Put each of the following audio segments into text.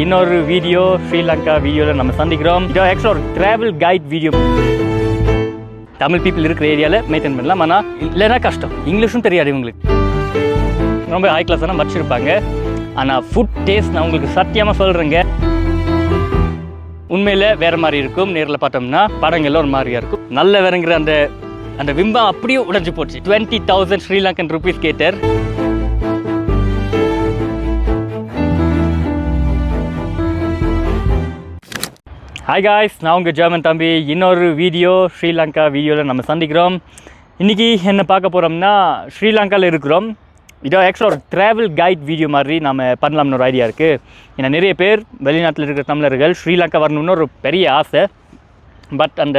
இன்னொரு வீடியோ ஸ்ரீலங்கா வீடியோவில் நம்ம சந்திக்கிறோம். இதோ எக்ஸ்ட்ரா ஒரு travel guide video Tamil people இருக்கிற ஏரியாவில் மெயின்டைன் பண்ணலாம். ஆனால் இல்லைன்னா கஷ்டம். இங்கிலீஷும் தெரியாது இவங்களுக்கு. ரொம்ப ஹை கிளாஸ் தான் வச்சுருப்பாங்க ஆனால் ஃபுட் டேஸ்ட் நான் உங்களுக்கு சத்தியமாக சொல்கிறேங்க உண்மையில் வேறு மாதிரி இருக்கும். நேரில் பார்த்தோம்னா படங்கள்ல ஒரு மாதிரியாக இருக்கும். நல்ல வேறங்கிற அந்த அந்த விம்பம் அப்படியே உடைஞ்சு போச்சு. டுவெண்ட்டி தௌசண்ட் ஸ்ரீலங்கன் ருபீஸ் கேட்டர். ஹாய் காய்ஸ் நான் உங்கள் ஜெர்மன் தம்பி. இன்னொரு வீடியோ ஸ்ரீலங்கா வீடியோவில் நம்ம சந்திக்கிறோம். இன்றைக்கி என்ன பார்க்க போகிறோம்னா ஸ்ரீலங்காவில் இருக்கிறோம். இதோ ஆக்சுவலாக ஒரு ட்ராவல் கைட் வீடியோ மாதிரி நம்ம பண்ணலாம்னு ஒரு ஐடியா இருக்குது ஏன்னா நிறைய பேர் வெளிநாட்டில் இருக்கிற தமிழர்கள் ஸ்ரீலங்கா வரணும்னு ஒரு பெரிய ஆசை. பட் அந்த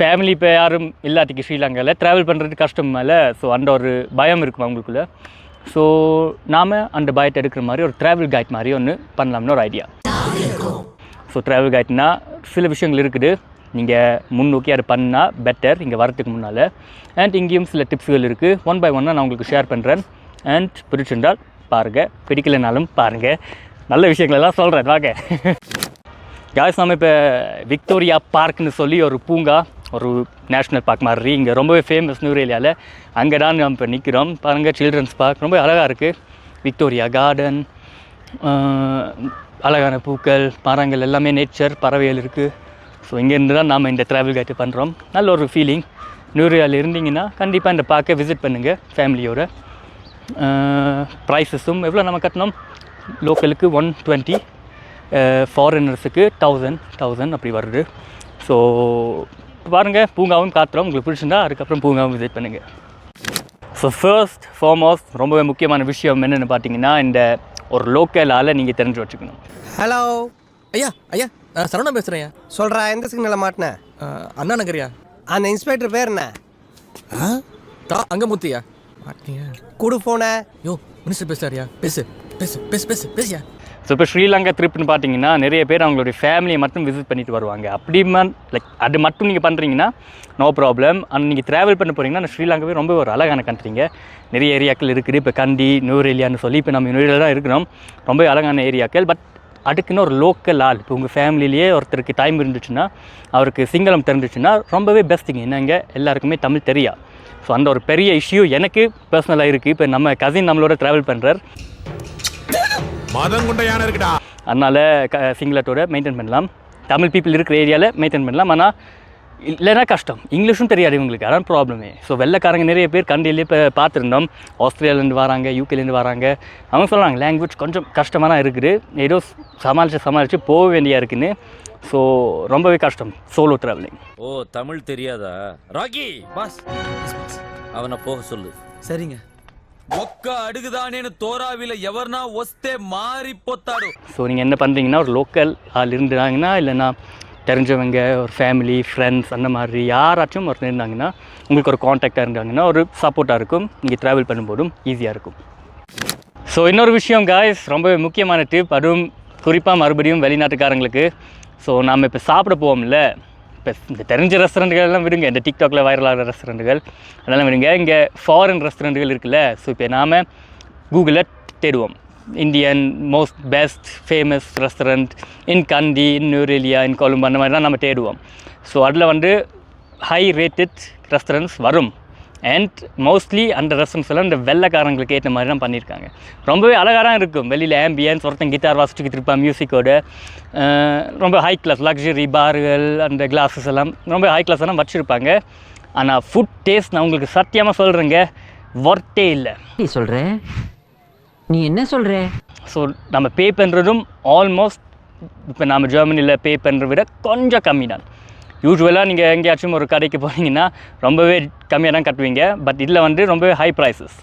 ஃபேமிலி இப்போ யாரும் இல்லாட்டிக்கு ஸ்ரீலங்காவில் ட்ராவல் பண்ணுறது கஷ்டம் மேலே ஸோ அந்த ஒரு பயம் இருக்கும் அவங்களுக்குள்ள. ஸோ நாம் அந்த பயத்தை எடுக்கிற மாதிரி ஒரு ட்ராவல் கைட் மாதிரி ஒன்று பண்ணலாம்னு ஒரு ஐடியா ஸோ ட்ராவல் கைட்னா சில விஷயங்கள் இருக்குது. நீங்கள் முன்னோக்கி அதை பண்ணால் பெட்டர் இங்கே வரதுக்கு முன்னால். அண்ட் இங்கேயும் சில டிப்ஸுகள் இருக்குது ஒன் பை ஒன்னாக நான் உங்களுக்கு ஷேர் பண்ணுறேன் அண்ட் பிடிச்சிருந்தால் பாருங்கள் பிடிக்கலைனாலும் பாருங்கள் நல்ல விஷயங்களெல்லாம் சொல்கிறேன் வாங்க. காய்ஸ் நம்ம இப்போ விக்டோரியா பார்க்னு சொல்லி ஒரு பூங்கா ஒரு நேஷ்னல் பார்க் மாதிரி. இங்கே ரொம்பவே ஃபேமஸ் நியூரேலியாவில் அங்கே தான் நம்ம இப்போ நிற்கிறோம் பாருங்கள் சில்ட்ரன்ஸ் பார்க் ரொம்ப அழகாக இருக்குது விக்டோரியா கார்டன் அழகான பூக்கள் மரங்கள் எல்லாமே நேச்சர் பறவைகள் இருக்குது ஸோ இங்கேருந்து தான் நாம் இந்த ட்ராவல் கைட்டு பண்ணுறோம் நல்ல ஒரு ஃபீலிங் நியூரியாவில் இருந்தீங்கன்னா கண்டிப்பாக இந்த பார்க்கை விசிட் பண்ணுங்கள் ஃபேமிலியோட ப்ரைஸஸும் எவ்வளோ நம்ம கட்டணும்? லோக்கலுக்கு ஒன் டுவெண்ட்டி ஃபாரினர்ஸுக்கு தௌசண்ட் தௌசண்ட் அப்படி வருது. ஸோ பாருங்கள் பூங்காவும் காத்துறோம். உங்களுக்கு பிடிச்சிருந்தா அதுக்கப்புறம் பூங்காவும் விசிட் பண்ணுங்கள் ஸோ ஃபர்ஸ்ட் ஃபார்மோஸ்ட் ரொம்பவே முக்கியமான விஷயம் என்னென்னு பார்த்தீங்கன்னா இந்த ஒரு லோக்கல் ஆளை நீங்கள் தெரிஞ்சு வச்சுக்கணும். ஹலோ ஐயா ஐயா நான் சரவணா பேசுகிறேன் ஐயா. சொல்றா எந்த சிக்னலை மாட்டின? அஹ், அண்ணா நகரியா? அந்த இன்ஸ்பெக்டர் பேர் என்ன? தா அங்கே முத்தியா மாட்டியா? குடு போன யோ மினிஸ்டர் பேசுறாரியா பேசு பேசு பேசு பேசு பேசியா? ஸோ இப்போ ஸ்ரீலங்கா ட்ரிப்னு பார்த்தீங்கன்னா நிறைய பேர் அவங்களுடைய ஃபேமிலியை மட்டும் விசிட் பண்ணிட்டு வருவாங்க. அப்படி லைக் அது மட்டும் நீங்கள் பண்ணுறீங்கன்னா நோ ப்ராப்ளம் அண்ட் நீங்கள் ட்ராவல் பண்ண போகிறீங்கன்னா ஸ்ரீலங்காவே ரொம்ப ஒரு அழகான கண்ட்ரிங்க நிறைய ஏரியாக்கள் இருக்குது. இப்போ கண்டி நூரேலியான்னு சொல்லி இப்போ நம்ம நூரில் தான் இருக்கிறோம். ரொம்ப அழகான ஏரியாக்கள். பட் அதுக்குன்னு ஒரு லோக்கல் ஆள். இப்போ உங்கள் ஃபேமிலிலேயே ஒருத்தருக்கு டைம் இருந்துச்சுன்னா அவருக்கு சிங்களம் தெரிஞ்சிச்சுன்னா ரொம்பவே பெஸ்ட்டுங்க என்னங்க? எல்லாருக்குமே தமிழ் தெரியா. ஸோ அந்த ஒரு பெரிய இஷ்யூ எனக்கு பர்சனலாக இருக்குது இப்போ நம்ம கசின் நம்மளோட ட்ராவல் பண்ணுறார் மதம் கொண்ட யானை இருக்குடா. அதனால் க சிங்களத்தோட மெயின்டைன் பண்ணலாம். தமிழ் பீப்புள் இருக்கிற ஏரியாவில் மெயின்டைன் பண்ணலாம். ஆனால் இல்லைன்னா கஷ்டம். இங்கிலீஷும் தெரியாது இவங்களுக்கு. அதான் ப்ராப்ளமே ஸோ வெள்ளைக்காரங்க நிறைய பேர் கண்டிலே இப்போ பார்த்துருந்தோம். ஆஸ்திரேலியாலேருந்து வராங்க யூகேலேருந்து வராங்க. அவங்க சொல்கிறாங்க லாங்குவேஜ் கொஞ்சம் கஷ்டமாக தான் இருக்குது. ஏதோ சமாளித்து சமாளித்து போக வேண்டியா இருக்குன்னு. ஸோ ரொம்பவே கஷ்டம். சோலோ ட்ராவலிங் ஓ தமிழ் தெரியாதா? Rocky boss. அவனை போக சொல்லு. சரிங்க. ఒక్క అడుగుదానేను తోరావిల ఎవర్నా వస్తే మారిపోతాడు ஸோ நீங்கள் என்ன பண்ணுறீங்கன்னா ஒரு லோக்கல் ஆள் இருந்தாங்கன்னா இல்லைன்னா தெரிஞ்சவங்க ஒரு ஃபேமிலி ஃப்ரெண்ட்ஸ் அந்த மாதிரி யாராச்சும் ஒருத்தர் இருந்தாங்கன்னா உங்களுக்கு ஒரு காண்டாக்டாக இருந்தாங்கன்னா ஒரு சப்போர்ட்டாக இருக்கும் நீங்கள் ட்ராவல் பண்ணும்போதும் ஈஸியாக இருக்கும் ஸோ இன்னொரு விஷயம் காய்ஸ் ரொம்பவே முக்கியமான டிப் அதுவும் குறிப்பாக மறுபடியும் வெளிநாட்டுக்காரங்களுக்கு ஸோ நாம் இப்போ சாப்பிட போவோம்ல இப்போ இந்த தெரிஞ்ச ரெஸ்டாரண்ட்டுகள் எல்லாம் விடுங்க. இந்த டிக்டாக்ல வைரலாகிற ரெஸ்டாரண்ட்டுகள் அதெல்லாம் விடுங்க. இங்கே ஃபாரின் ரெஸ்டாரண்ட்டுகள் இருக்குல்ல. ஸோ இப்போ நாம் கூகுளில் தேடுவோம். Indian most best famous restaurant in Kandy in Nuwara Eliya in Colombo அந்த மாதிரிலாம் நம்ம தேடுவோம். ஸோ அதில் வந்து ஹை ரேட்டட் ரெஸ்டாரண்ட்ஸ் வரும். அண்ட் மோஸ்ட்லி அந்த ரெஸ்டாரண்ட்ஸ் எல்லாம் இந்த வெள்ளைக்காரங்களுக்கு ஏற்ற மாதிரி தான் பண்ணியிருக்காங்க. ரொம்பவே அழகாக தான் இருக்கும். வெளியில் ஆம்பியன்ஸ் ஒருத்தன் கிட்டார் வாசிச்சுக்கிட்டு இருப்பான் மியூசிக்கோட ரொம்ப ஹை கிளாஸ் லக்ஸரி பார்கள் அந்த கிளாஸஸ் எல்லாம் ரொம்ப ஹை கிளாஸ் எல்லாம் வச்சுருப்பாங்க. ஆனால் ஃபுட் டேஸ்ட் நான் உங்களுக்கு சத்தியமாக சொல்கிறேங்க ஒர்த்தே இல்லை. நீ சொல்ற? நீ என்ன சொல்ற? ஸோ நம்ம பே பண்ணுறதும் ஆல்மோஸ்ட் இப்போ நம்ம ஜெர்மனியில் பே பண்ணுறத விட கொஞ்சம் கம்மி தான் யூஸ்வலாக நீங்கள் எங்கேயாச்சும் ஒரு கடைக்கு போனீங்கன்னா ரொம்பவே கம்மியாக தான் கட்டுவீங்க. பட் இதில் வந்து ரொம்பவே ஹை ப்ரைஸஸ்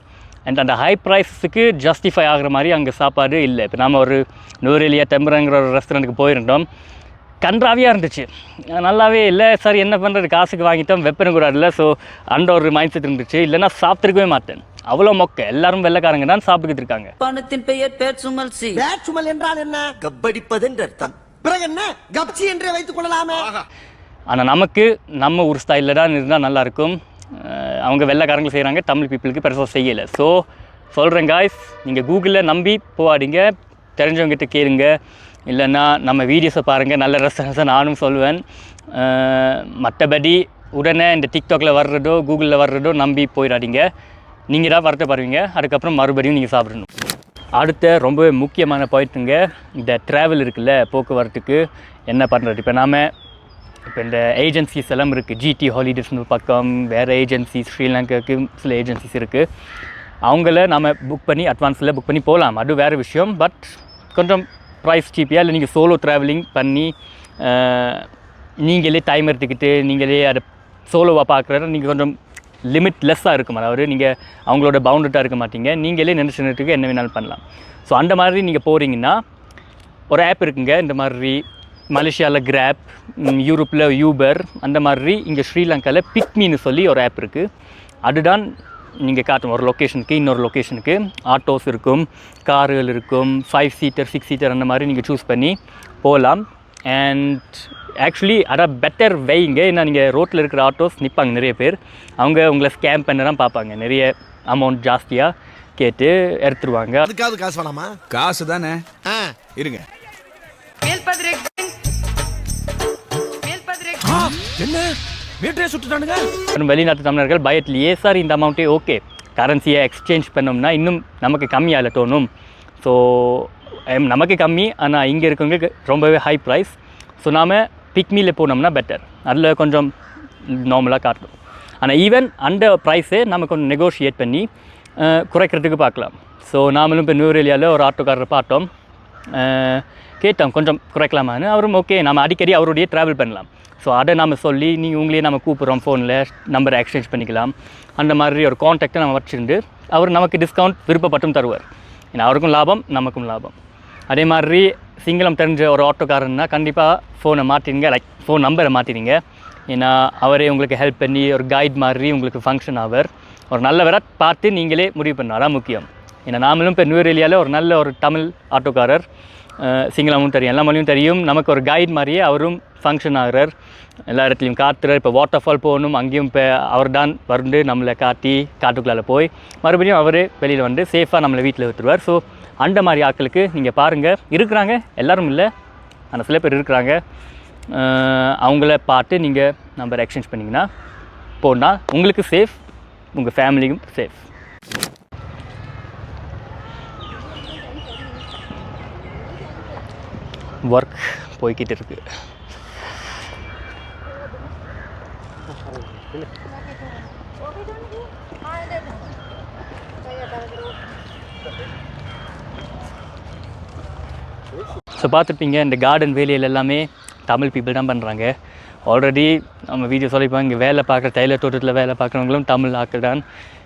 அண்ட் அந்த ஹை ப்ரைஸஸுக்கு ஜஸ்டிஃபை ஆகிற மாதிரி அங்கே சாப்பாடு இல்லை. இப்போ நம்ம ஒரு நூரேலியா டெம்பரங்கிற ஒரு ரெஸ்டாரண்ட்டுக்கு போயிருந்தோம். கன்றாவியாக இருந்துச்சு. நல்லாவே இல்லை. சரி என்ன பண்ணுறது காசுக்கு வாங்கிட்டோம். வெப்பனை கூட இல்லை. ஸோ அந்த ஒரு மைண்ட் செட் இருந்துச்சு. இல்லைன்னா சாப்பிட்ருக்கவே மாட்டேன். அவ்வளோ மொக்க. எல்லாரும் வெள்ளைக்காரங்க தான் சாப்பிட்டுக்கிட்டு இருக்காங்க. பணத்தின் பெயர் பேர் சுமல் சி. வேற்றுமல் என்றால் என்ன? கப்படிப்பது அர்த்தம். பிறகு என்ன? கப்சி என்றே வைத்துக் கொள்ளலாமே. ஆனால் நமக்கு நம்ம ஊர் ஸ்டைலில் தான் இருந்தால் நல்லாயிருக்கும் அவங்க வெள்ளைக்காரங்க செய்கிறாங்க தமிழ் பீப்புளுக்கு பெருசாக செய்யலை. ஸோ சொல்கிறேன் காய்ஸ் நீங்கள் கூகுளில் நம்பி போகாதீங்க. தெரிஞ்சவங்ககிட்ட கேளுங்க. இல்லைன்னா நம்ம வீடியோஸை பாருங்கள் நல்ல ரெஸ்டாரண்ட்ஸை நானும் சொல்லுவேன் மற்றபடி உடனே இந்த டிக்டாக்ல வர்றதோ கூகுளில் வர்றதோ நம்பி போயிடாதீங்க. நீங்கள் தான் வருத்தப்படுவீங்க அதுக்கப்புறம் மறுபடியும் நீங்கள் சாப்பிடணும். அடுத்த ரொம்பவே முக்கியமான பாயிண்ட்டுங்க இந்த ட்ராவல் இருக்குல்ல போக்குவரத்துக்கு. என்ன பண்ணுறது இப்போ நாம் இப்போ இந்த ஏஜென்சிஸ் எல்லாம் இருக்குது ஜிடி ஹாலிடேஸ்னு ஒரு பக்கம் வேறு ஏஜென்சிஸ் ஸ்ரீலங்காவுக்கு சில ஏஜென்சிஸ் இருக்குது அவங்கள நம்ம புக் பண்ணி அட்வான்ஸில் புக் பண்ணி போகலாம் அது வேறு விஷயம். பட் கொஞ்சம் ப்ரைஸ் சீப்பியாக இல்லை நீங்கள் சோலோ ட்ராவலிங் பண்ணி நீங்களே டைம் எடுத்துக்கிட்டு நீங்களே அதை சோலோவாக பார்க்குறது நீங்கள் கொஞ்சம் லிமிட் லெஸ்ஸாக இருக்கும் அதாவது நீங்கள் அவங்களோட பவுண்டட்டாக இருக்க மாட்டீங்க. நீங்களே நினச்ச நேரத்துக்கு என்ன வேணாலும் பண்ணலாம். ஸோ அந்த மாதிரி நீங்கள் போகிறீங்கன்னா ஒரு ஆப் இருக்குங்க. இந்த மாதிரி மலேசியாவில் கிராப் யூரோப்பில் யூபர் அந்த மாதிரி இங்கே ஸ்ரீலங்காவில் பிக்மின்னு சொல்லி ஒரு ஆப் இருக்குது அதுதான் நீங்கள் காட்டும் ஒரு லொக்கேஷனுக்கு இன்னொரு லொக்கேஷனுக்கு ஆட்டோஸ் இருக்கும் கார்கள் இருக்கும் ஃபைவ் சீட்டர் சிக்ஸ் சீட்டர் அந்த மாதிரி நீங்கள் சூஸ் பண்ணி போகலாம் அண்ட் ஆக்சுவலி அதான் பெட்டர் வெயிங்க ஏன்னா நீங்கள் ரோட்டில் இருக்கிற ஆட்டோஸ் நிற்பாங்க நிறைய பேர். அவங்க உங்களை ஸ்கேம் பண்ண தான் பார்ப்பாங்க. நிறைய அமௌண்ட் ஜாஸ்தியாக கேட்டு எடுத்துருவாங்க. அதுக்காவது காசு வேணாமா? காசு தானே. ஆ. இருங்க. என்ன? வீட்டையே சுட்டுட்டானுங்க? வெளிநாட்டு தமிழர்கள் பயத்திலேயே சார் இந்த அமௌண்ட்டே ஓகே கரன்சியை எக்ஸ்சேஞ்ச் பண்ணோம்னா இன்னும் நமக்கு கம்மியாக தோணும். ஸோ நமக்கு கம்மி ஆனால் இங்கே இருக்கவங்களுக்கு ரொம்பவே ஹை ப்ரைஸ் ஸோ நாம் பிக்மியில் போனோம்னா பெட்டர் அதில் கொஞ்சம் நார்மலாக காட்டும் ஆனால் ஈவன் அந்த ப்ரைஸே நம்ம கொஞ்சம் நெகோஷியேட் பண்ணி குறைக்கிறதுக்கு பார்க்கலாம். ஸோ நாமளும் இப்போ நியூரேலியாவில் ஒரு ஆட்டோக்காரரை பார்த்தோம். கேட்டோம் கொஞ்சம் குறைக்கலாமான்னு. அவரும் ஓகே நம்ம அடிக்கடி அவருடைய ட்ராவல் பண்ணலாம். ஸோ அதை நம்ம சொல்லி நீங்கள் உங்களையே நம்ம கூப்பிட்றோம் ஃபோனில் நம்பரை எக்ஸ்சேஞ்ச் பண்ணிக்கலாம். அந்த மாதிரி ஒரு காண்டாக்டை நம்ம வச்சுருந்து அவர் நமக்கு டிஸ்கவுண்ட் விருப்பப்பட்டும் தருவார். ஏன்னா அவருக்கும் லாபம் நமக்கும் லாபம். அதே மாதிரி சிங்களம் தெரிஞ்ச ஒரு ஆட்டோக்காரன்னா கண்டிப்பாக ஃபோனை மாற்றிடுங்க லைக் ஃபோன் நம்பரை மாற்றிடுங்க ஏன்னா அவரே உங்களுக்கு ஹெல்ப் பண்ணி ஒரு கைட் மாதிரி உங்களுக்கு ஃபங்க்ஷன் ஆவர். ஒரு நல்லவரை பார்த்து நீங்களே முடிவு பண்ணணும். முக்கியம். ஏன்னா நாமளும் இப்போ நியூரேலியாவில் ஒரு நல்ல ஒரு தமிழ் ஆட்டோக்காரர். சிங்களமும் தெரியும். எல்லா மொழியும் தெரியும். நமக்கு ஒரு கைட் மாதிரியே அவரும் ஃபங்க்ஷன் ஆகிறார். எல்லா இடத்துலையும் காத்துறார். இப்போ வாட்டர் ஃபால் போகணும். அங்கேயும் இப்போ அவர் தான் வந்து நம்மளை காட்டி காட்டுக்குள்ளால போய் மறுபடியும் அவர் வெளியில் வந்து சேஃபாக நம்மளை வீட்டில் விட்டுருவார். ஸோ அந்த மாதிரி ஆட்களுக்கு நீங்கள் பாருங்கள் இருக்கிறாங்க. எல்லோரும் இல்லை. ஆனால் சில பேர் இருக்கிறாங்க. அவங்கள பார்த்து நீங்கள் நம்பர் எக்ஸ்சேஞ்ச் பண்ணிங்கன்னா போனால் உங்களுக்கு சேஃப் உங்கள் ஃபேமிலிக்கும் சேஃப் ஒர்க் போய்கிட்டு இருக்கு ஸோ பார்த்துருப்பீங்க இந்த கார்டன் வேலையில் எல்லாமே தமிழ் பீப்புள் தான் பண்ணுறாங்க ஆல்ரெடி நம்ம வீடியோ சொல்லிப்பாங்க இங்கே வேலை பார்க்குற தைல தோட்டத்தில் வேலை பார்க்குறவங்களும் தமிழ் ஆக்கள் தான்.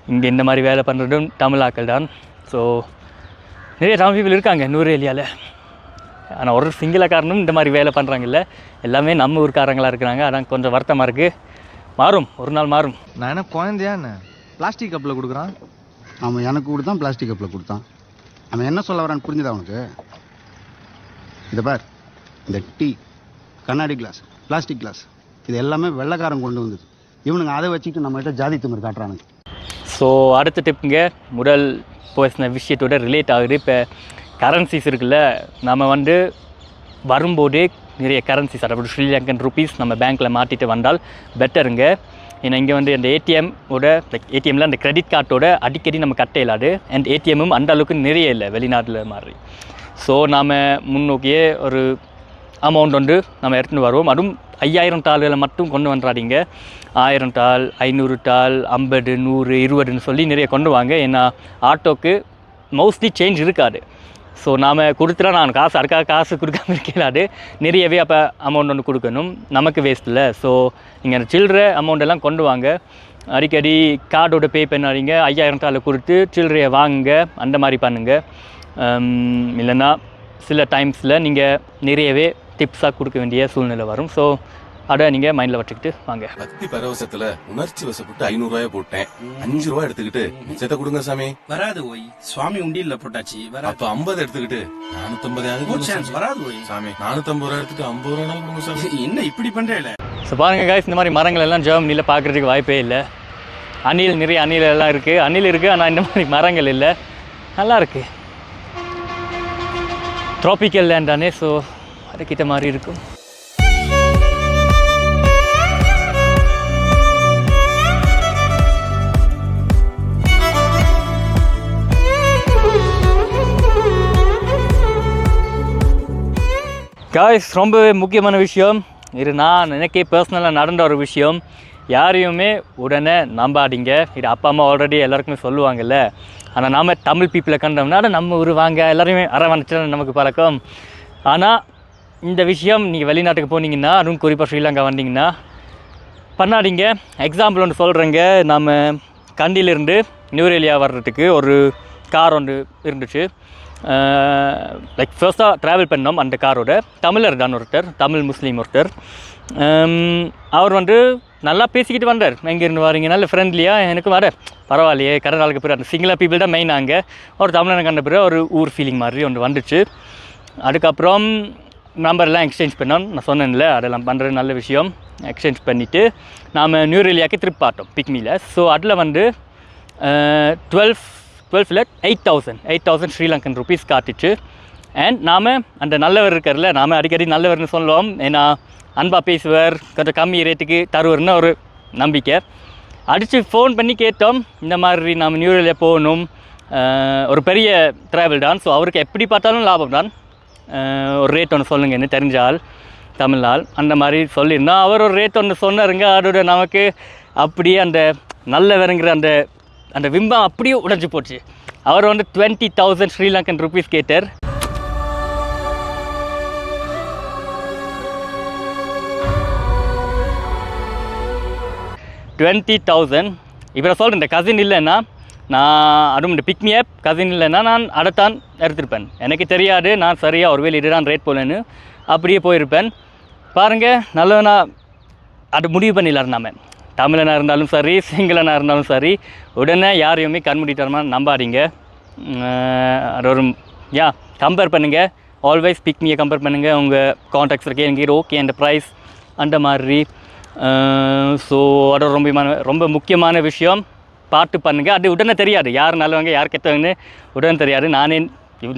இங்கே இந்த மாதிரி வேலை பண்ணுறதும் தமிழ் ஆக்கள் தான். ஸோ நிறைய தமிழ் பீப்புள் இருக்காங்க நூறு ஏரியாவில் ஆனால் ஒரு சிங்களக்காரனும் இந்த மாதிரி வேலை பண்ணுறாங்கல்ல எல்லாமே நம்ம ஊர்க்காரங்களாக இருக்கிறாங்க. அதான் கொஞ்சம் வருத்தமாக இருக்குது மாறும். ஒரு நாள் மாறும். நான் என்ன குழந்தையா என்ன? பிளாஸ்டிக் கப்பில் கொடுக்குறான். அவன் எனக்கு கொடுத்தான் பிளாஸ்டிக் கப்பில் கொடுத்தான். அவன் என்ன சொல்ல வரான்னு புரிஞ்சுதா அவனுக்கு இந்த பார். இந்த டீ கண்ணாடி கிளாஸ் பிளாஸ்டிக் கிளாஸ் இது எல்லாமே வெள்ளைக்காரன் கொண்டு வந்தது. இவனுங்க அதை வச்சுக்கிட்டு நம்மகிட்ட ஜாதி திமிர் காட்டுறானுங்க. ஸோ அடுத்த டிப்புங்க முதல் பேசின விஷயத்தோட ரிலேட் ஆகுது. இப்போ கரன்சிஸ் இருக்குல்ல நம்ம வந்து வரும்போதே நிறைய கரன்சிஸ் அதாவது ஸ்ரீலங்கன் ருபீஸ் நம்ம பேங்க்கில் மாட்டிட்டு வந்தால் பெட்டருங்க ஏன்னா இங்கே வந்து அந்த ஏடிஎம் ஓட லைக் ஏடிஎம்மில் அந்த கிரெடிட் கார்டோட அடிக்கடி நம்ம கட்ட இல்லாது அண்ட் ஏடிஎம்மும் அந்த அளவுக்கு நிறைய இல்லை வெளிநாட்டில் மாதிரி. ஸோ நாம் முன்னோக்கியே ஒரு அமௌண்ட் வந்து நம்ம எடுத்துகிட்டு வருவோம். அதுவும் ஐயாயிரம் தாள்களை மட்டும் கொண்டு வந்துடாதீங்க ஆயிரம் தாள் ஐநூறு தாள் ஐம்பது நூறு இருபதுன்னு சொல்லி நிறைய கொண்டு வாங்க. ஏன்னா ஆட்டோக்கு மோஸ்ட்லி சேஞ்ச் இருக்காது. ஸோ நாம் கொடுத்துட்டா நான் காசு அதுக்காக காசு கொடுக்காம இருக்கலாது. நிறையவே அப்போ அமௌண்ட் ஒன்று கொடுக்கணும். நமக்கு வேஸ்ட் இல்லை. ஸோ நீங்கள் அந்த சில்லற அமௌண்ட் எல்லாம் கொண்டு வாங்க. அடிக்கடி கார்டோட பே பண்ணாதீங்க. ஐயாயிரம் தாளை கொடுத்து சில்லறையை வாங்குங்க. அந்த மாதிரி பண்ணுங்கள் இல்லைன்னா சில டைம்ஸில் நீங்கள் நிறையவே டிப்ஸாக கொடுக்க வேண்டிய சூழ்நிலை வரும். ஸோ அதை நீங்கள் மைண்டில் வச்சுக்கிட்டு வாங்க. பக்தி பரவசத்துல உணர்ச்சி வசப்பட்டு ஐநூறு ரூபாய போட்டேன். அஞ்சு ரூபாய் எடுத்துக்கிட்டு மிச்சத்தை கொடுங்க சாமி. வராது ஓய். சுவாமி உண்டியல்ல போட்டாச்சு வராது. அப்ப ஐம்பது எடுத்துக்கிட்டு நானூத்தம்பது வராது ஓய். சாமி நானூத்தம்பது ரூபாய் எடுத்துட்டு ஐம்பது ரூபாய் கொடுங்க சாமி. என்ன இப்படி பண்றேல? ஸோ பாருங்கள் guys இந்த மாதிரி மரங்கள் எல்லாம் ஜெர்மனியில் பார்க்குறதுக்கு வாய்ப்பே இல்லை. அணில் நிறைய அணில் எல்லாம் இருக்குது அணில் இருக்குது ஆனால் இந்த மாதிரி மரங்கள் இல்லை. நல்லா இருக்கு. ட்ராபிக்கல் லேண்ட் தானே ஸோ அதுக்கிட்ட மாதிரி இருக்கும். காய்ஸ் ரொம்பவே முக்கியமான விஷயம். இது நான் எனக்கே பர்சனலாக நடந்த ஒரு விஷயம். யாரையுமே உடனே நம்பாதீங்க. இது அப்பா அம்மா ஆல்ரெடி எல்லாருக்குமே சொல்லுவாங்கல்ல. ஆனால் நாம் தமிழ் பீப்புளை கண்டோம்னால நம்ம ஒரு வாங்க. எல்லாரையுமே அரவணைச்சு நமக்கு பழக்கம். ஆனால் இந்த விஷயம் நீங்கள் வெளிநாட்டுக்கு போனீங்கன்னா அதுவும் குறிப்பாக ஸ்ரீலங்கா வந்தீங்கன்னா பண்ணாதீங்க. எக்ஸாம்பிள் ஒன்று சொல்கிறேங்க நம்ம கண்டியிலிருந்து நியூரேலியா வர்றதுக்கு ஒரு கார் ஒன்று இருந்துச்சு. லைக் ஃபர்ஸ்ட்டாக ட்ராவல் பண்ணோம் அந்த காரோட தமிழர் தான் ஒருத்தர் தமிழ் முஸ்லீம் ஒருத்தர். அவர் வந்து நல்லா பேசிக்கிட்டு வந்தார். எங்கேருந்து வரீங்க? நல்ல ஃப்ரெண்ட்லியாக எனக்கு வர. பரவாயில்லையே கடை நாளுக்கு பிறகு அந்த சிங்களா பீப்புள் தான் மெயின் அங்கே ஒரு தமிழனை கண்ட பிறகு ஒரு ஊர் ஃபீலிங் மாதிரி ஒன்று வந்துச்சு. அதுக்கப்புறம் நம்பர்லாம் எக்ஸ்சேஞ்ச் பண்ணோம். நான் சொன்னேன்ல அதெல்லாம் பண்ணுறது நல்ல விஷயம். எக்ஸ்சேஞ்ச் பண்ணிவிட்டு நாம் நியூரேலியாக்கு ட்ரிப் பார்த்தோம் பிக்மியில் ஸோ அதில் வந்து twelve eight thousand eight thousand Sri Lankan rupees காட்டுச்சு and நாம் அந்த நல்லவர் இருக்கார்ல நாம் அடிக்கடி நல்லவர்னு சொல்லுவோம். ஏன்னா அன்பா பேசுவார் கொஞ்சம் கம்மி ரேட்டுக்கு தருவார்னு ஒரு நம்பிக்கை. அடித்து ஃபோன் பண்ணி கேட்டோம் இந்த மாதிரி நாம் நியூரேலியா போகணும். ஒரு பெரிய ட்ராவல் தான். ஸோ அவருக்கு எப்படி பார்த்தாலும் லாபம் தான். ஒரு ரேட் ஒன்று சொல்லுங்கன்னு தெரிஞ்ச ஆள் தமிழ்நாள் அந்த மாதிரி சொல்லியிருந்தோம். அவர் ஒரு ரேட் ஒன்று சொன்னாருங்க அதோட நமக்கு அப்படியே அந்த நல்லவருங்கிற அந்த அந்த விம்பம் அப்படியே உடைஞ்சு போச்சு. அவர் வந்து டுவெண்ட்டி தௌசண்ட் ஸ்ரீலங்கன் ருபீஸ் கேட்டார். டுவெண்ட்டி தௌசண்ட் இவரை சொல்கிறேன் இந்த கசின் இல்லைன்னா நான் அதுவும் இந்த பிக்மி ஆப் கசின் இல்லைன்னா நான் அடைத்தான் எடுத்திருப்பேன். எனக்கு தெரியாது நான் சரியாக ஒரு வேலை இதுதான் ரேட் போகலன்னு அப்படியே போயிருப்பேன். பாருங்கள் நல்லவனா அது முடிவு பண்ணிடலாம் நாம. தமிழனாக இருந்தாலும் சரி சிங்களனாக இருந்தாலும் சரி உடனே யாரையுமே கண்மூடித்தரமாக நம்பாதீங்க. ஒரு யா கம்பேர் பண்ணுங்கள் ஆல்வேஸ் பிக்மியை கம்பேர் பண்ணுங்கள் உங்கள் காண்டாக்ட்ஸ் இருக்கே எனக்கு ஓகே அந்த ப்ரைஸ் அந்த மாதிரி. ஸோ அது ரொம்ப ரொம்ப முக்கியமான விஷயம். பார்த்து பண்ணுங்கள் அது உடனே தெரியாது. யார் நல்லவங்க யார் கெட்டவங்கன்னு உடனே தெரியாது. நானே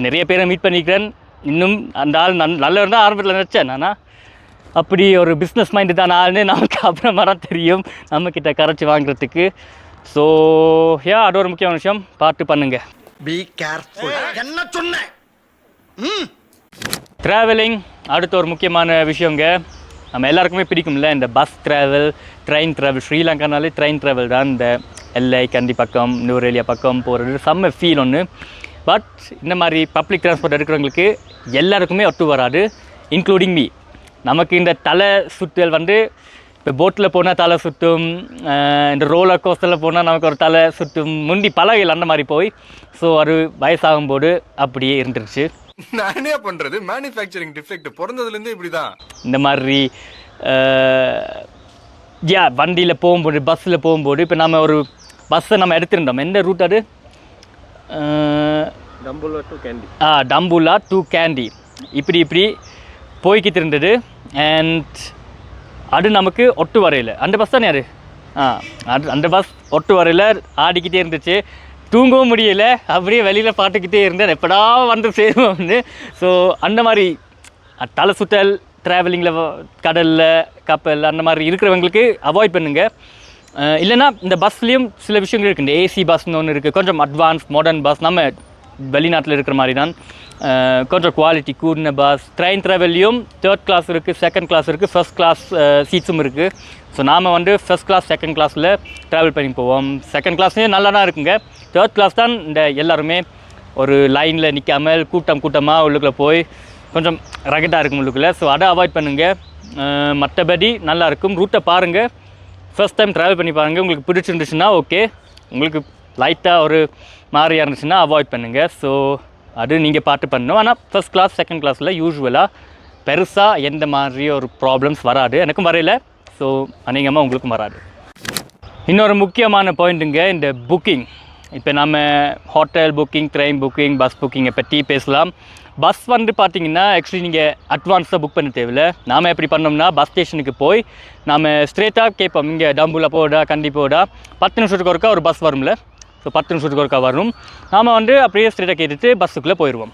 நிறைய பேரை மீட் பண்ணிக்கிறேன். இன்னும் அந்த ஆள் நல் நல்லவர் தான் ஆரம்பத்தில் நினச்சேன். நானா அப்படி ஒரு பிஸ்னஸ் மைண்டு தான் ஆள்னு நமக்கு அப்புறமா தான் தெரியும். நம்மக்கிட்ட கரைச்சி வாங்குறதுக்கு. ஸோ யா அது ஒரு முக்கியமான விஷயம். பார்த்து பண்ணுங்கள் பி கேர்ஃபுல் என்ன சொன்ன? ட்ராவலிங் அடுத்த ஒரு முக்கியமான விஷயங்க. நம்ம எல்லாருக்குமே பிடிக்கும்ல இந்த பஸ் ட்ராவல் ட்ரெயின் ட்ராவல் ஸ்ரீலங்கானாலே ட்ரெயின் ட்ராவல் தான் இந்த எல்லை கண்டி பக்கம் நூரேலியா பக்கம் போகிறது செம்ம ஃபீல் ஒன்று பட் இந்த மாதிரி பப்ளிக் டிரான்ஸ்போர்ட் எடுக்கிறவங்களுக்கு எல்லாருக்குமே ஒத்து வராது இன்க்ளூடிங் மீ நமக்கு இந்த தலை சுற்றல் வந்து இப்போ போட்டில் போனால் தலை சுற்றும் இந்த ரோலர் கோஸ்டரில் போனால் நமக்கு ஒரு தலை சுற்றும் முந்தி பழகையில் அந்த மாதிரி போய் ஸோ அது வயசாகும்போது அப்படியே இருந்துருச்சு. நான் என்ன பண்றது? மேனுஃபேக்சரிங் டிஃபெக்ட் பிறந்ததுல இருந்தே இப்படிதான். இந்த மாதிரி யா வண்டியில் போகும்போது பஸ்ஸில் போகும்போது இப்போ நம்ம ஒரு பஸ்ஸை நம்ம எடுத்திருந்தோம். எந்த ரூட் அது? ஆ டம்புலா டு கேண்டி இப்படி இப்படி போய்கிட்டு இருந்தது அண்ட் அது நமக்கு ஒட்டு வரையில். அந்த பஸ் தானே அது? ஆ அது அந்த பஸ் ஒட்டு வரையில் ஆடிக்கிட்டே இருந்துச்சு. தூங்கவும் முடியல. அப்படியே வெளியில் பாட்டுக்கிட்டே இருந்தேன். எப்படா வந்து சேருவோம்னு ஸோ அந்த மாதிரி தலை சுற்றல் ட்ராவலிங்கில் கடலில் கப்பல் அந்த மாதிரி இருக்கிறவங்களுக்கு அவாய்ட் பண்ணுங்கள் இல்லைன்னா இந்த பஸ்லேயும் சில விஷயங்கள் இருக்குது இந்த ஏசி பஸ்னு ஒன்று இருக்குது கொஞ்சம் அட்வான்ஸ் மாடர்ன் பஸ் நம்ம வெளிநாட்டில் இருக்கிற மாதிரி தான் கொஞ்சம் குவாலிட்டி கூடின பஸ் ட்ரெயின் ட்ராவல்லையும் தேர்ட் கிளாஸ் இருக்குது செகண்ட் கிளாஸ் இருக்குது ஃபஸ்ட் கிளாஸ் சீட்ஸும் இருக்குது ஸோ நாம் வந்து ஃபஸ்ட் கிளாஸ் செகண்ட் கிளாஸில் ட்ராவல் பண்ணி போவோம். செகண்ட் கிளாஸ்லேயும் நல்லா தான் இருக்குங்க. தேர்ட் கிளாஸ் தான் இந்த எல்லாருமே ஒரு லைனில் நிற்காமல் கூட்டம் கூட்டமாக உள்ளுக்குள்ளே போய் கொஞ்சம் ரகட்டாக இருக்கும் உள்ளுக்குள்ளே. ஸோ அதை அவாய்ட் பண்ணுங்கள் மற்றபடி நல்லா இருக்கும். ரூட்டை பாருங்கள் ஃபர்ஸ்ட் டைம் ட்ராவல் பண்ணி பாருங்கள் உங்களுக்கு பிடிச்சிருந்துச்சுன்னா ஓகே உங்களுக்கு லைட்டாக ஒரு மாதிரியாக இருந்துச்சுன்னா அவாய்ட் பண்ணுங்கள் ஸோ அது நீங்கள் பார்த்து பண்ணணும். ஆனால் ஃபஸ்ட் கிளாஸ் செகண்ட் கிளாஸில் யூஸ்வலாக பெருசாக எந்த மாதிரி ஒரு ப்ராப்ளம்ஸ் வராது. எனக்கும் வரையில. ஸோ அநேகமாக உங்களுக்கும் வராது. இன்னொரு முக்கியமான பாயிண்ட்டுங்க இந்த புக்கிங் இப்போ நம்ம hotel booking train booking bus புக்கிங்கை பற்றி பேசலாம். பஸ் வந்து பார்த்தீங்கன்னா ஆக்சுவலி நீங்கள் அட்வான்ஸாக புக் பண்ண தேவையில்ல. நாம் எப்படி பண்ணோம்னா பஸ் ஸ்டேஷனுக்கு போய் நாம் ஸ்ட்ரெயிட்டாக கேட்போம். இங்கே டம்புல போடா கண்டி போடா. பத்து நிமிஷத்துக்கு ஒருக்கா ஒரு பஸ் வரும்ல. ஸோ பத்து நிமிஷத்துக்கு ஒருக்கா வரும் நாம் வந்து அப்படியே ஸ்ட்ரெயிட்டாக கேட்டுட்டு பஸ்ஸுக்குள்ளே போயிடுவோம்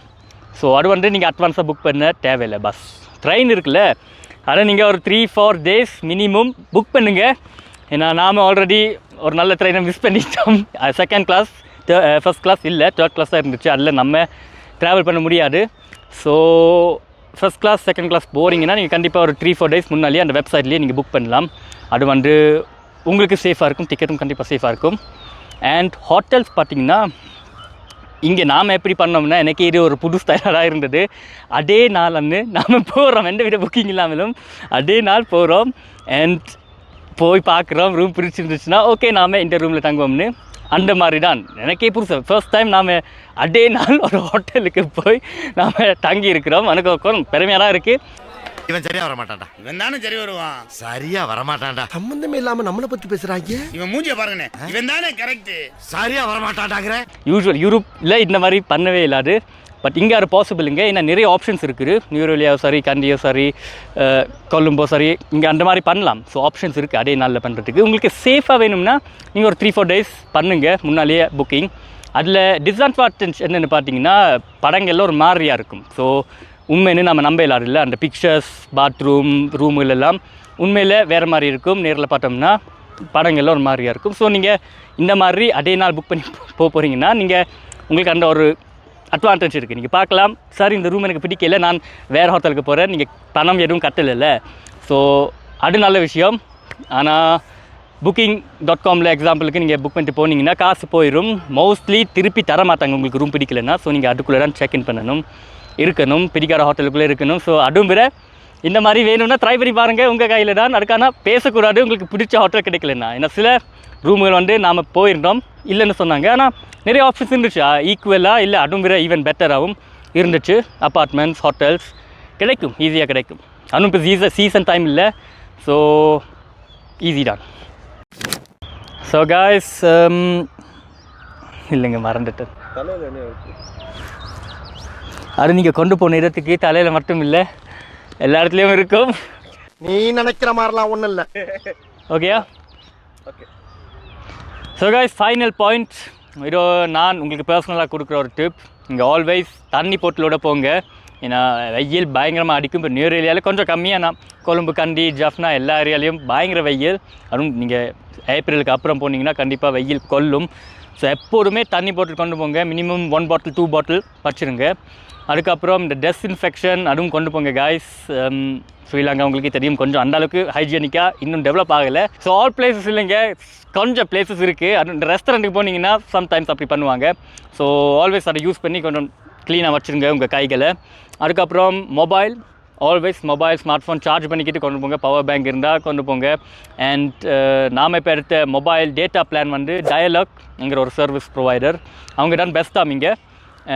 ஸோ அது வந்து நீங்கள் அட்வான்ஸாக புக் பண்ண தேவையில்லை பஸ் ட்ரெயின் இருக்குல்ல அதை நீங்கள் ஒரு three four days minimum book பண்ணுங்கள் ஏன்னா நாம் ஆல்ரெடி ஒரு நல்ல ட்ரெயினை மிஸ் பண்ணிட்டோம். செகண்ட் கிளாஸ் ஃபஸ்ட் கிளாஸ் இல்லை தேர்ட் கிளாஸ் தான் இருந்துச்சு. அதில் நம்ம ட்ராவல் பண்ண முடியாது. So first class second class போகிறீங்கன்னா நீங்கள் கண்டிப்பாக ஒரு த்ரீ ஃபோர் டேஸ் முன்னாலேயே அந்த வெப்சைட்லேயே நீங்கள் புக் பண்ணலாம். அது வந்து உங்களுக்கு சேஃபாக இருக்கும் டிக்கெட்டும் கண்டிப்பாக சேஃபாக இருக்கும். அண்ட் ஹோட்டல்ஸ் பார்த்தீங்கன்னா இங்கே நாம் எப்படி பண்ணோம்னா எனக்கு இது ஒரு புது ஸ்டைலாக இருந்தது. அதே நாள் அன்று நாம் போகிறோம் எந்த வித புக்கிங் இல்லாமலும் அதே நாள் போகிறோம் அண்ட் போய் பார்க்குறோம். ரூம் பிரிச்சுருந்துச்சுன்னா ஓகே நாம் இந்த ரூமில் தங்குவோம்னு. அந்த மாதிரி தான் எனக்கே புதுசு ஃபர்ஸ்ட் டைம் நாம் அதே நாள் ஒரு ஹோட்டலுக்கு போய் நாம் தங்கி இருக்கிறோம் எனக்கு பெருமையாக தான் இருக்குது இவன் சரியா வர மாட்டான்டா இவன் தானே சரி வருவான். சரியா வர மாட்டான்டா சம்பந்தமே இல்லாம நம்மளை பத்தி பேசுறாங்க இவன் மூஞ்சிய பாருங்கண்ணே. இவன் தானே கரெக்ட் சரியா வர மாட்டான்டாங்கிற யூஸ்வல் யூரோப்பில் இந்த மாதிரி பண்ணவே இல்லாது. பட் இங்கே அது பாசிபிளுங்க ஏன்னா நிறைய ஆப்ஷன்ஸ் இருக்குது. நியூரோலியாவோ சரி கண்டியோ சரி கொழும்போ சரி. இங்கே அந்த மாதிரி பண்ணலாம். ஸோ ஆப்ஷன்ஸ் இருக்குது அதே நாளில் பண்ணுறதுக்கு உங்களுக்கு சேஃபாக வேணும்னா நீங்கள் ஒரு த்ரீ ஃபோர் டேஸ் பண்ணுங்கள் முன்னாலேயே புக்கிங் அதில் டிஸ்அட்வான்டேஜ் என்னென்னு பார்த்தீங்கன்னா படங்கள்ல ஒரு மாதிரியாக இருக்கும். ஸோ உண்மைன்னு நம்ம நம்ப இல்லாதில்ல அந்த பிக்சர்ஸ் பாத்ரூம் ரூமுகள் எல்லாம் உண்மையில் வேறு மாதிரி இருக்கும். நேரில் பார்த்தோம்னா படங்கள்லாம் ஒரு மாதிரியாக இருக்கும். ஸோ நீங்கள் இந்த மாதிரி அதே நாள் புக் பண்ணி போக போகிறீங்கன்னா நீங்கள் உங்களுக்கு அந்த ஒரு அட்வான்டேஜ் இருக்குது நீங்கள் பார்க்கலாம். சார் இந்த ரூம் எனக்கு பிடிக்கல. நான் வேறு ஹோட்டலுக்கு போகிறேன் நீங்கள் பணம் எதுவும் கட்டலைல்ல. ஸோ அது நல்ல விஷயம். ஆனால் புக்கிங் டாட் காமில் எக்ஸாம்பிளுக்கு நீங்கள் புக் பண்ணிட்டு போனீங்கன்னா காசு போயிடும் மோஸ்ட்லி திருப்பி தர மாட்டாங்க உங்களுக்கு ரூம் பிடிக்கலன்னா. ஸோ நீங்கள் அதுக்குள்ளே தான் செக்இன் பண்ணணும். இருக்கணும் பிடிக்காத ஹோட்டலுக்குள்ளே இருக்கணும். ஸோ அதுவும் விட இந்த மாதிரி வேணும்னா ட்ரை பண்ணி பாருங்கள் உங்கள் கையில் தான். அதுக்கான பேசக்கூடாது. உங்களுக்கு பிடிச்ச ஹோட்டல் கிடைக்கலன்னா. ஏன்னா சில ரூமுகள் வந்து நாம் போயிருந்தோம். இல்லைன்னு சொன்னாங்க. ஆனால் நிறைய ஆப்ஷன்ஸ் இருந்துச்சு. ஈக்குவலாக இல்லை அதுவும் விட ஈவன் பெட்டராகவும் இருந்துச்சு. அப்பார்ட்மெண்ட்ஸ் ஹோட்டல்ஸ் கிடைக்கும். ஈஸியாக கிடைக்கும். அதுவும் இப்போ சீசன் சீசன் டைம் இல்லை. ஸோ ஈஸி தான். ஸோ காய்ஸ் um, இல்லைங்க மறந்துட்டேன். அது நீங்கள் கொண்டு போன இடத்துக்கு தலையில் மட்டும் இல்லை. எல்லா இடத்துலையும் இருக்கும். நீ நினைக்கிற மாதிரிலாம் ஒண்ணும் இல்ல. ஓகேயா ஸோ கைஸ் ஃபைனல் பாயிண்ட் இதோ நான் உங்களுக்கு பர்சனலாக கொடுக்குற ஒரு டிப் இங்கே ஆல்வேஸ் தண்ணி போட்டலோட போங்க. ஏன்னா வெயில் பயங்கரமாக அடிக்கும். இப்போ நியூர் ஏரியாவில் கொஞ்சம் கம்மியாக நான் கொழும்பு கண்டி ஜஃப்னா எல்லா ஏரியாலையும் பயங்கர வெயில். அதுவும் நீங்கள் ஏப்ரலுக்கு அப்புறம் போனீங்கன்னா கண்டிப்பாக வெயில் கொல்லும் ஸோ எப்போதுமே தண்ணி பாட்டில் கொண்டு போங்க. Minimum one bottle two bottle வச்சுருங்க. அதுக்கப்புறம் இந்த டெஸ்இன்ஃபெக்ஷன் அதுவும் கொண்டு போங்க காய்ஸ் um, ஸ்ரீலங்கா உங்களுக்கு தெரியும் கொஞ்சம் அந்த அளவுக்கு ஹைஜீனிக்காக இன்னும் டெவலப் ஆகலை. ஸோ ஆல் பிளேசஸ் இல்லைங்க கொஞ்சம் பிளேசஸ் இருக்குது அது இந்த ரெஸ்டாரண்ட்டுக்கு போனீங்கன்னா சம்டைம்ஸ் அப்படி பண்ணுவாங்க. ஸோ ஆல்வேஸ் அதை யூஸ் பண்ணி கொஞ்சம் க்ளீனாக வச்சுருங்க உங்கள் கைகளை. அதுக்கப்புறம் mobile always mobile smart phone charge பண்ணிக்கிட்டு கொண்டு போங்க. பவர் பேங்க் இருந்தால் கொண்டு போங்க. அண்ட் uh, நாம் இப்போ எடுத்த மொபைல் டேட்டா பிளான் வந்து டயலாக்ங்கிற ஒரு சர்வீஸ் ப்ரொவைடர் அவங்க தான் பெஸ்ட்டாக இங்கே.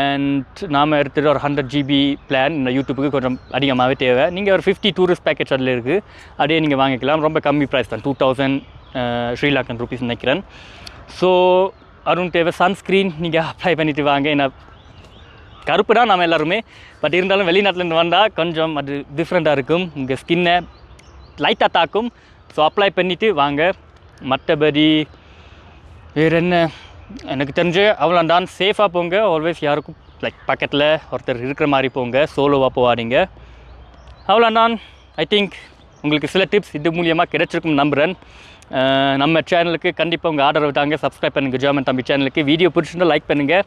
அண்ட் நாம் எடுத்துகிட்டு ஒரு ஹண்ட்ரட் ஜிபி பிளான் இந்த யூடியூப்புக்கு கொஞ்சம் அதிகமாகவே தேவை. நீங்கள் ஒரு ஃபிஃப்டி டூரிஸ்ட் பேக்கேஜ் அதில் இருக்குது அப்படியே நீங்கள் வாங்கிக்கலாம். ரொம்ப கம்மி ப்ரைஸ் தான். டூ தௌசண்ட் ஸ்ரீலாக்கன் ருபீஸ் நினைக்கிறேன். ஸோ அருண் தேவை. சன்ஸ்க்ரீன் நீங்கள் அப்ளை பண்ணிட்டு வாங்க. ஏன்னா கருப்பு தான் நம்ம எல்லாருமே. பட் இருந்தாலும் வெளிநாட்டிலேருந்து வந்தால் கொஞ்சம் அது டிஃப்ரெண்ட்டாக இருக்கும். உங்கள் ஸ்கின்னை லைட்டாக தாக்கும். ஸோ அப்ளை பண்ணிவிட்டு வாங்க. மற்றபடி வேறு என்ன? எனக்கு தெரிஞ்சு அவ்வளோ தான் சேஃபாக போங்க. ஆல்வேஸ் யாருக்கும் லைக் பக்கத்தில் ஒருத்தர் இருக்கிற மாதிரி போங்க. சோலோவாக போகாதீங்க. அவ்வளோ தான் ஐ திங்க் உங்களுக்கு சில டிப்ஸ் இது மூலியமாக கிடைச்சிருக்கும் நம்புகிறேன் நம்ம சேனலுக்கு கண்டிப்பாக உங்கள் ஆர்டர் விட்டாங்க சப்ஸ்கிரைப் பண்ணுங்கள் ஜெர்மன் தம்பி சேனலுக்கு வீடியோ பிடிச்சிருந்தா லைக் பண்ணுங்கள்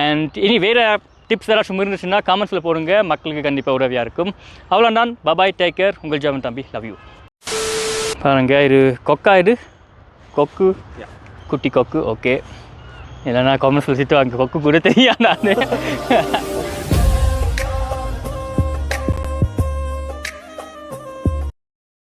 அண்ட் இனி வேறு டிப்ஸ் ஏதாச்சும் இருந்துச்சுன்னா காமெண்ட்ஸில் போடுங்க. மக்களுக்கு கண்டிப்பாக உதவியாக இருக்கும். அவ்வளோ தான் பபாய் டேக் கேர் உங்கள் ஜெர்மன் தம்பி லவ் யூ பாருங்க இது கொக்கா இது? கொக்கு? குட்டி கொக்கு ஓகே இல்லைன்னா காமெண்ட்ஸில் திட்டு வாங்க கொக்கு கூட தெரியாது நான்